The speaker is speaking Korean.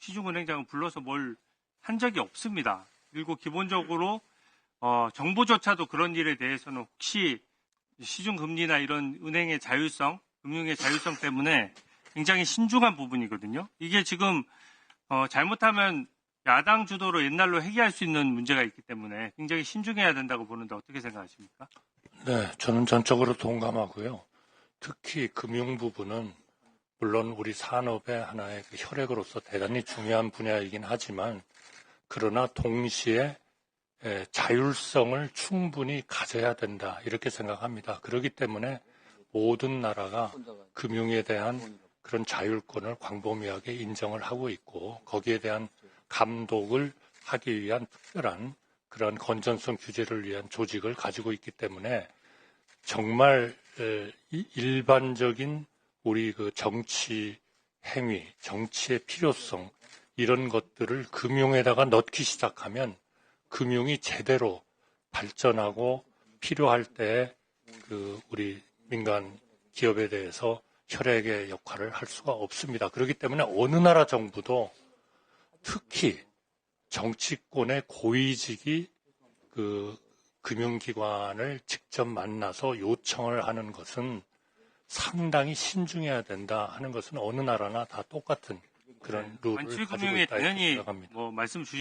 시중은행장을 불러서 뭘 한 적이 없습니다. 그리고 기본적으로 어, 정부조차도 그런 일에 대해서는 혹시 시중금리나 이런 은행의 자율성, 금융의 자율성 때문에 굉장히 신중한 부분이거든요. 이게 지금 어, 잘못하면 야당 주도로 옛날로 해결할 수 있는 문제가 있기 때문에 굉장히 신중해야 된다고 보는데 어떻게 생각하십니까? 네, 저는 전적으로 동감하고요. 특히 금융 부분은 물론 우리 산업의 하나의 그 혈액으로서 대단히 중요한 분야이긴 하지만 그러나 동시에 에, 자율성을 충분히 가져야 된다 이렇게 생각합니다. 그렇기 때문에 모든 나라가 금융에 대한 그런 자율권을 광범위하게 인정을 하고 있고 거기에 대한 감독을 하기 위한 특별한 그런 건전성 규제를 위한 조직을 가지고 있기 때문에 정말 일반적인 우리 그 정치 행위, 정치의 필요성 이런 것들을 금융에다가 넣기 시작하면 금융이 제대로 발전하고 필요할 때 그 우리 민간 기업에 대해서 혈액의 역할을 할 수가 없습니다. 그렇기 때문에 어느 나라 정부도 특히 정치권의 고위직이 그 금융기관을 직접 만나서 요청을 하는 것은 상당히 신중해야 된다 하는 것은 어느 나라나 다 똑같은 그런 룰을 가지고 있다 이렇게 생각합니다. 뭐 말씀 주신